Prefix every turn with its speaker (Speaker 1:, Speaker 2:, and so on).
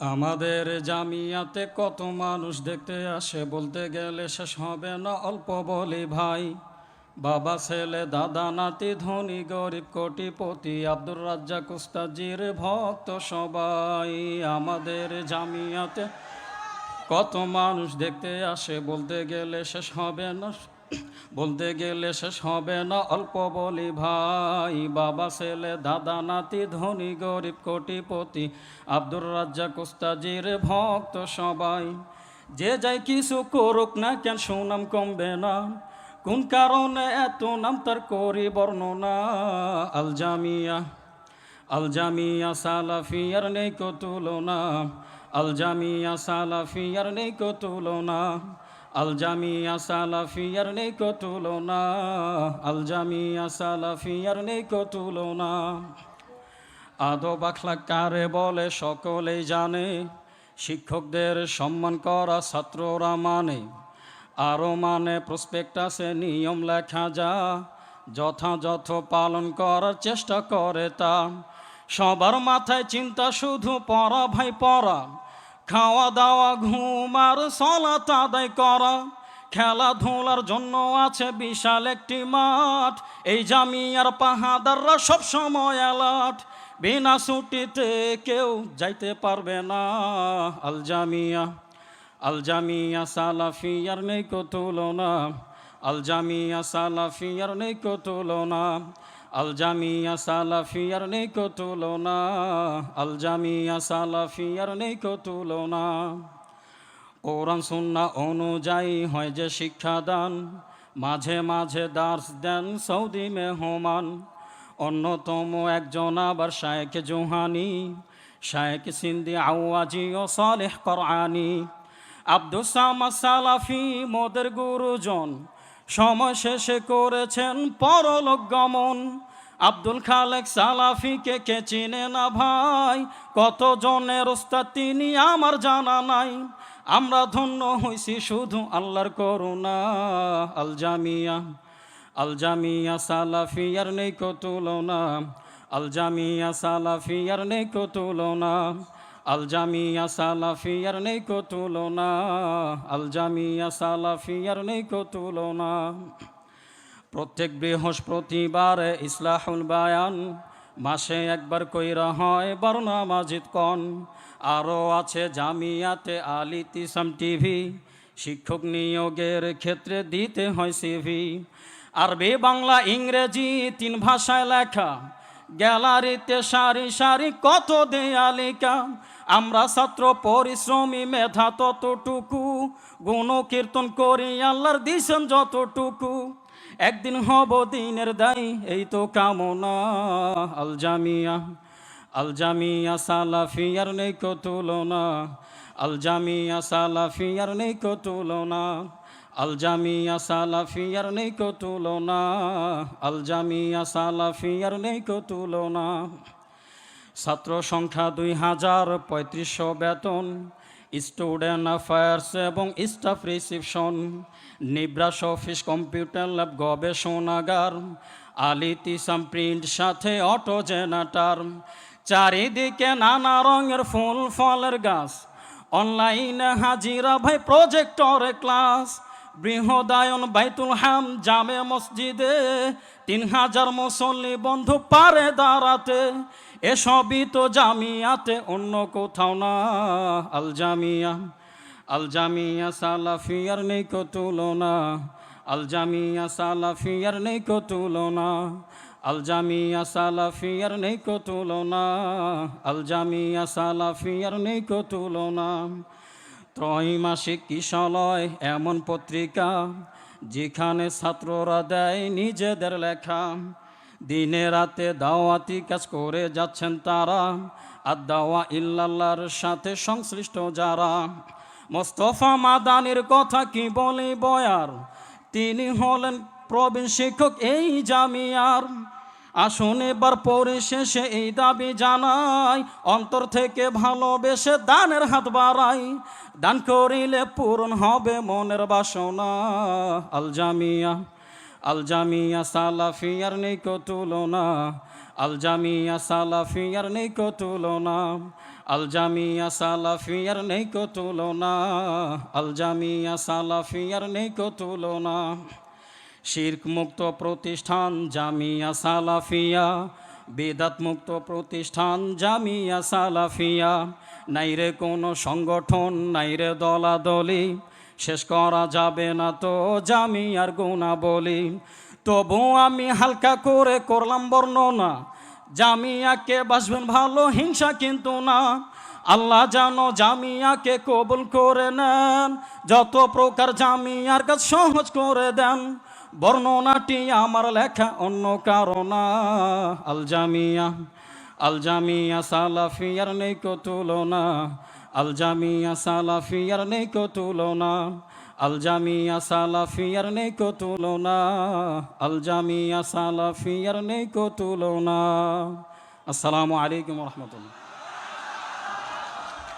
Speaker 1: আমাদের জামিয়াতে কত মানুষ দেখতে আসে বলতে গেলে শেষ হবে না অল্প বলি ভাই। বাবা, ছেলে, দাদা, নাতি, ধনী, গরিব, কোটিপতি, আব্দুর রাজ্জাক, উস্তাজির ভক্ত সবাই। আমাদের জামিয়াতে কত মানুষ দেখতে আসে বলতে গেলে শেষ হবে না বলতে গেলে শেষ হবে না অল্প বলি ভাই। বাবা, ছেলে, দাদা, নাতি, ধনী, গরিব, কোটিপতি, আব্দুর রাজ্জাক, উস্তাজির ভক্ত সবাই। যে যাই কিছু করুক না কেন সুনাম কমবে না। কোন কারণে এত নাম তার করি বর্ণনা? আল জামিয়া আল জামিয়া সালাফিয়ার নেই কো তুলনা। আল জামিয়া সালাফিয়ার নেই কো তুলনা। আল জামিয়া সালাফিয়ার নেই কো তুলনা, আল জামিয়া সালাফিয়ার নেই তুলনা। আদব আখলাক কারে বলে সকলেই জানে, শিক্ষকদের সম্মান করা ছাত্ররা মানে। আরও মানে প্রসপেক্টাসে নিয়ম লেখা যা, যথাযথ পালন করার চেষ্টা করে তা। সবার মাথায় চিন্তা শুধু পড়া ভাই পড়া। খাওয়া দাওয়া ঘুম আর সলাত আদায় করা। খেলাধুলার জন্য আছে বিশাল একটি মাঠ। এই জামিয়ার পাহাদাররা সব সময় অ্যালার্ট। বিনা ছুটিতে কেউ যাইতে পারবে না। আল জামিয়া আল জামিয়া সালাফিয়ার নেই কো তুলনা। আল জামিয়া সালাফিয়ার নেই কো তুলনা। আল জামিয়া সালাফিয়ার নেই কো তুলনা আল জামিয়া সালাফিয়ার নেই কো তুলনা কোরআন সুন্না অনুযায়ী হয় যে শিক্ষাদান, মাঝে মাঝে দার্স দেন সৌদি মেহমান। অন্যতম একজন আবার শায়েক জোহানি শায়েক সিন্দি আওয়াজি ও সালেহ করআনি আব্দুল সামাদ সালাফি মোদের গুরুজন সময় শেষে করেছেন পরলোক গমন। আব্দুল খালেক সালাফিকে কে চিনে না ভাই? কত জনের ওস্তাদ তিনি আমার জানা নাই। আমরা ধন্য হইছি শুধু আল্লাহর করুণা। আল জামিয়া আল জামিয়া সালাফিয়ার নেই কো তুলনা আল জামিয়া সালাফিয়ার নেই কো তুলনা আল জামিয়া সালাফিয়ার নেই কো তুলনা আল জামিয়া সালাফিয়ার নেই কো তুলনা। প্রত্যেক বৃহস্পতিবারে ইসলাহুল বায়ান, মাসে একবার কইরা হয় বর্ণা মাজিদ কন। আরও আছে জামিয়াতে আলি তিসাম টিভি, শিক্ষক নিয়োগের ক্ষেত্রে দিতে হয় সিভি। আরবি, বাংলা, ইংরেজি তিন ভাষায় লেখা। গ্যালারিতে সারি সারি কত দেয়ালিকা। আমরা ছাত্র পরিশ্রমী মেধা ততটুকু গুণ কীর্তন করি, আল্লাহর দিছেন যতটুকু। একদিন হব দিনের দায়ী, এই তো কামনা। আল জামিয়া আল জামিয়া সালাফিয়ার নেই কো তুলনা। আল জামিয়া সালাফিয়ার নেই কো তুলনা আল জামিয়া সালাফিয়ার নেই কো তুলনা আল জামিয়া সালাফিয়ার নেই কো তুলনা। ছাত্র সংখ্যা দুই হাজার পঁয়ত্রিশশো বেতন, স্টুডেন্ট অ্যাফেয়ার্স এবং staff reception, Nibras office computer lab গবেষণাগার, আলি তিসাম প্রিন্ট সাথে অটো জেনাটার চারিদিকে নানা রঙের ফুল, ফলের গাছ, অনলাইনে হাজিরা ভাই প্রজেক্টরে ক্লাস বৃহদায়ন বাইতুল হাম জামে মসজিদে তিন হাজার মুসল্লি বন্ধু পারে দাঁড়াতে। এসবই তো জামিয়াতে, অন্য কোথাও না। আল জামিয়া আল জামিয়া সালাফিয়ার নেই কো তুলনা। আল জামিয়া সালাফিয়ার নেই কো তুলনা। আল জামিয়া সালাফিয়ার নেই কো তুলনা। আল জামিয়া সালাফিয়ার নেই কো তুলনা। ত্রৈমাসিক কিশলয় এমন পত্রিকা যেখানে ছাত্ররা দেয় নিজেদের লেখা। দিনে রাতে দাওয়াতি কাজ করে যাচ্ছেন তারা, আর দাওয়া ইল্লাল্লাহর সাথে সংশ্লিষ্ট যারা। মোস্তফা মাদানির কথা কি বলে বয়ার? তিনি হলেন প্রবীণ শিক্ষক এই জামিয়ার। আসুন এবার পরিশেষে এই দাবি জানাই। অন্তর থেকে ভালোবেসে দানের হাত বাড়াই। দান করিলে পূরণ হবে মনের বাসনা। আল জামিয়া আল জামিয়া সালাফিয়ার নেই তুলনা। আল জামিয়া সালাফিয়ার নেই তুলনা। আল জামিয়া সালাফিয়ার নেই কো তুলনা। আল জামিয়া সালাফিয়ার নেই কো তুলনা। শির্ক মুক্ত প্রতিষ্ঠান জামিয়া সালাফিয়া বেদাত মুক্ত প্রতিষ্ঠান জামিয়া সালাফিয়া। নাইরে কোনো সংগঠন নাইরে দলাদলি, শেষ করা যাবে না তো জামিয়ার গুণা বলি তবু আমি হালকা করে করলাম বর্ণনা, জামিয়াকে বাসবেন ভালো, হিংসা কিন্তু না। আল্লাহ জানো জামিয়াকে কবুল করে নেন, যত প্রকার জামিয়ার কাজ সহজ করে দেন। বর্ণনাটি আমার লেখা অন্য কারণা আল জামিয়া আল জামিয়া সালাফিয়ার নেই কো তুলনা। আল জামিয়া সালাফিয়ার নেই কো তুলনা। আল জামিয়া সালাফিয়ার নেই কো তুলনা। আল জামিয়া সালাফিয়ার নেই কো তুলনা। আসসালামু আলাইকুম রহমতুল্লাহ।